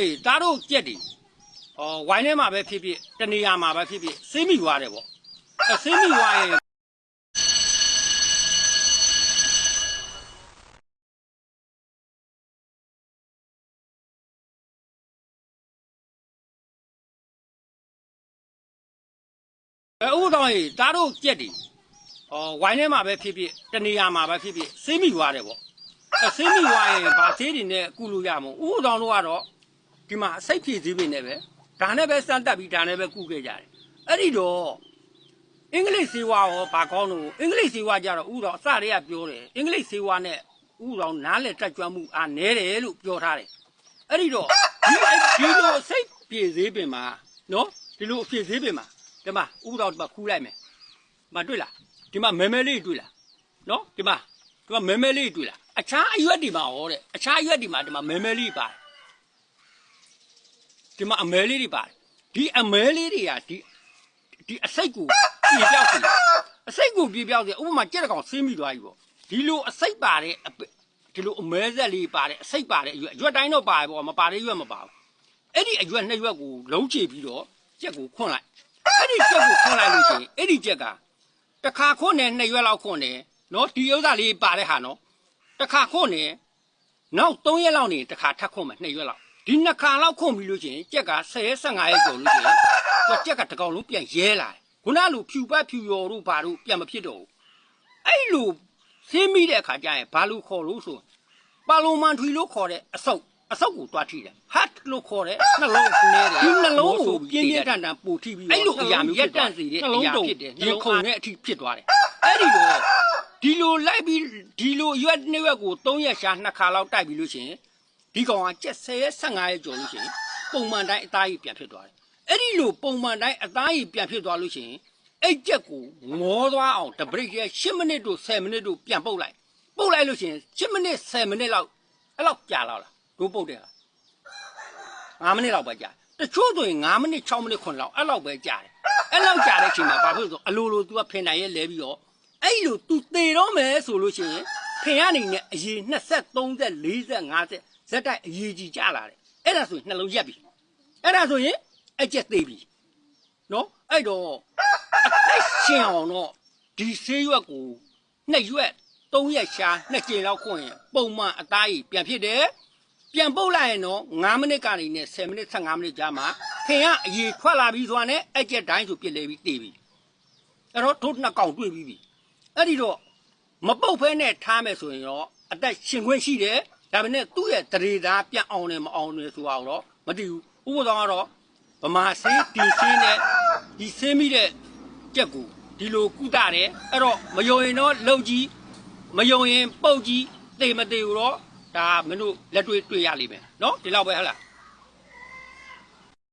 ရေတားတို့ကြက်တွေဟောဝိုင်းထဲမှာပဲဖြစ်ဖြစ်တနေရာမှာပဲဖြစ်ဖြစ်ဆေးမိသွားတယ်ပေါ့အဲဆေးမိသွားရင်အဲဥပဒေရေတားတို့ကြက်တွေဟောဝိုင်းထဲမှာပဲဖြစ်ဖြစ်တနေရာမှာပဲဖြစ်ဖြစ်ဆေးမိသွားတယ်ပေါ့အဲဆေးမိသွားရင်ဗာဆေးတွေနဲ့ကုလို့ရမို့ဥပဒေတို့ကတော့ ဒီမှာအစိတ်ဖြည့်စည်းပင်နဲ့ပဲဒါနဲ့ပဲစမ်းတက်ပြီးဒါနဲ့ပဲကုခဲ့ကြတယ်အဲ့ဒီတော့အင်္ဂလိပ်စေဝါရောဘာကောင်းလို့အင်္ဂလိပ်စေဝါကြတော့ဥတော်အစတည်းကပြောတယ်အင်္ဂလိပ်စေဝါနဲ့ဥတော်နားလေတက်ကြွမှုအားနဲတယ်လို့ပြောထားတယ်အဲ့ဒီတော့ဒီဒီလိုအစိတ်ဖြည့်စည်းပင်မှာနော်ဒီလိုဖြည့်စည်းပင်မှာဒီမှာဥတော်ဒီမှာခူးလိုက်မယ်ဒီမှာတွေ့လားဒီမှာမဲမဲလေးတွေ့လားနော်ဒီမှာဒီမှာမဲမဲလေးတွေ့လားအခြားအရွက်ဒီမှာဟောတဲ့အခြားအရွက်ဒီမှာဒီမှာမဲမဲလေးပါတယ် ဒီမှာအမဲလေးတွေပါတယ်ဒီအမဲလေးတွေကဒီဒီအစိတ်ကိုပြေပြောက်စေအစိတ်ကိုပြေပြောက်စေဥပမာကြက်တကောင်ဆင်းမိသွားပြီပေါ့ဒီလိုအစိတ်ပါတဲ့အပဒီလိုအမဲဆက်လေးပါတဲ့အစိတ်ပါတဲ့အရွက်အရွက်တိုင်းတော့ပါတယ်ပေါ့မပါတဲ့ရွက်မပါဘူးအဲ့ဒီအရွက်နှစ်ရွက်ကိုလုံးချပြီးတော့ကြက်ကိုခွန့်လိုက်အဲ့ဒီကြက်ကိုခွန့်လိုက်လို့ရှိရင်အဲ့ဒီကြက်ကတစ်ခါခွန့်နေနှစ်ရွက်လောက်ခွန့်တယ်နော်ဒီဥစ္စာလေးပါတဲ့ဟာနော်တစ်ခါခွန့်နေနောက်3ရက်လောက်နေတစ်ခါထပ်ခွန်မယ်2ရက်လောက် ဒီနှစ်ခါလောက်ခွန်ပြီးလို့ချင်းကြက်က10ရက်15ရက်ကျော်လို့ချင်းသူကကြက်ကတစ်ကောင်လုံးပြန်ရဲလာတယ်ခုနလိုဖြူပတ်ဖြူရော်တို့ဘာတို့ပြန်မဖြစ်တော့ဘူးအဲ့လိုဆင်းမိတဲ့အခါကျရင်ဘာလို့ခေါ်လို့ဆိုပါလိုမန်ထွီလို့ခေါ်တဲ့အဆုပ်အဆုပ်ကိုတွားထိတယ်ဟတ်လို့ခေါ်တဲ့နှလုံးနဲတယ်ဒီနှလုံးကိုပြင်းပြင်းထန်ထန်ပူထိပြီးအဲ့လိုအရာမျိုးရက်တန့်စီတဲ့အရာဖြစ်တယ်ရင်ခုန်တဲ့အထိဖြစ်သွားတယ်အဲ့ဒီတော့ဒီလိုလိုက်ပြီးဒီလိုရွက်နှစ်ရွက်ကို3ရက်ရှာနှစ်ခါလောက်တိုက်ပြီးလို့ရှရင် ဒီကောင်ကကျက်10ရက်15ရက်ကျော်လို့ရှရင်ပုံမှန်တိုင်းအသားကြီးပြန်ဖြစ်သွားတယ်အဲ့ဒီလိုပုံမှန်တိုင်းအသားကြီးပြန်ဖြစ်သွားလို့ရှရင်အဲ့ကျက်ကိုငေါသွားအောင်တပရိတ်ရဲ့10မိနစ်တို့10မိနစ်တို့ပြန်ပုတ်လိုက်ပုတ်လိုက်လို့ရှရင်10မိနစ်10မိနစ်လောက်အဲ့လောက်ကြာလောက်လားတို့ပုတ်တဲ့ဟာ9မိနစ်လောက်ပဲကြာတချို့ဆိုရင်9မိနစ်6မိနစ်9လောက်အဲ့လောက်ပဲကြာတယ်အဲ့လောက်ကြာတဲ့အချိန်မှာဘာဖြစ်လို့ဆိုအလိုလို तू ကဖင်တိုင်ရဲ့လဲပြီးတော့အဲ့လို तू သေတော့မယ်ဆိုလို့ရှိရင်ခင်ကနေနဲ့အရေး20 30 40 50 ဇက်တိုက်အရေးကြီးကြလာတယ်အဲ့ဒါဆိုရင်နှလုံးရက်ပြီအဲ့ဒါဆိုရင်အကျက်သေးပြီနော်အဲ့တော့အသက်ရှင်အောင်တော့ဒီဆေးရွက်ကိုနှစ်ရွက်သုံးရက်ရှာနှစ်ကြိမ်လောက်ခွင့်ရင်ပုံမှန်အသားကြီးပြန်ဖြစ်တယ်ပြန်ပုတ်လိုက်ရင်တော့9မိနစ်ကနေနဲ့10မိနစ်15မိနစ်ကြာမှခင်ကအရေးထွက်လာပြီးဆိုတာနဲ့အကျက်တိုင်းဆိုပြစ်လေပြီးတည်ပြီအဲ့တော့တို့နှစ်ကောင်တွေ့ပြီးပြီအဲ့ဒီတော့မပုတ်ဖဲနဲ့ထားမယ်ဆိုရင်တော့အသက်ရှင်ခွင့်ရှိတယ် ဒါပေမဲ့သူ့ရဲ့တရေသားပြတ်အောင်တယ်မအောင်တယ်ဆိုတာတော့မတည်ဘူးဥပဒေကတော့ဗမာဆေးတီဆေးနဲ့ဒီဆေးမိတဲ့ကြက်ကိုဒီလိုကုသတယ်အဲ့တော့မယုံရင်တော့လှုပ်ကြီးမယုံရင်ပုတ်ကြီးတေမတေဘူးတော့ဒါမင်းတို့လက်တွေ့တွေ့ရလိမ့်မယ်နော်ဒီလောက်ပဲဟုတ်လား